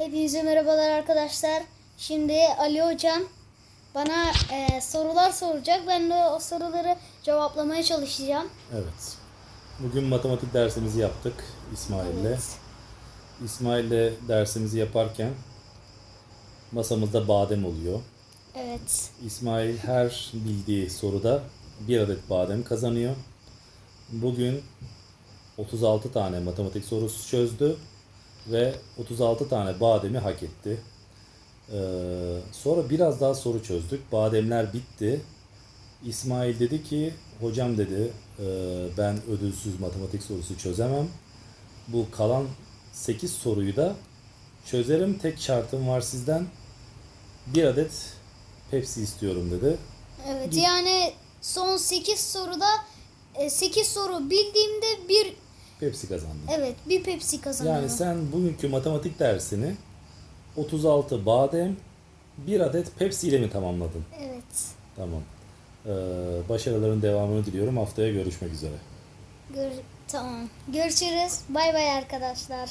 Hepinize merhabalar arkadaşlar. Şimdi Ali Hocam bana e, sorular soracak. Ben de o soruları cevaplamaya çalışacağım. Evet. Bugün matematik dersimizi yaptık İsmail'le. Evet. İsmail'le dersimizi yaparken masamızda badem oluyor. Evet. İsmail her bildiği soruda bir adet badem kazanıyor. Bugün 36 tane matematik sorusu çözdü ve 36 tane bademi hak etti. Ee, sonra biraz daha soru çözdük. Bademler bitti. İsmail dedi ki, hocam dedi, "e, ben ödülsüz matematik sorusu çözemem. Bu kalan 8 soruyu da çözerim. Tek şartım var sizden. Bir adet Pepsi istiyorum dedi. Evet yani son 8 soruda 8 soru bildiğimde bir Pepsi kazandı. evet bir Pepsi kazanıyorum. Yani sen bugünkü matematik dersini 36 badem, bir adet Pepsi ile mi tamamladın? Evet. Tamam. Ee, başarıların devamını diliyorum. Haftaya görüşmek üzere. Gör tamam. Görüşürüz. Bay bay arkadaşlar.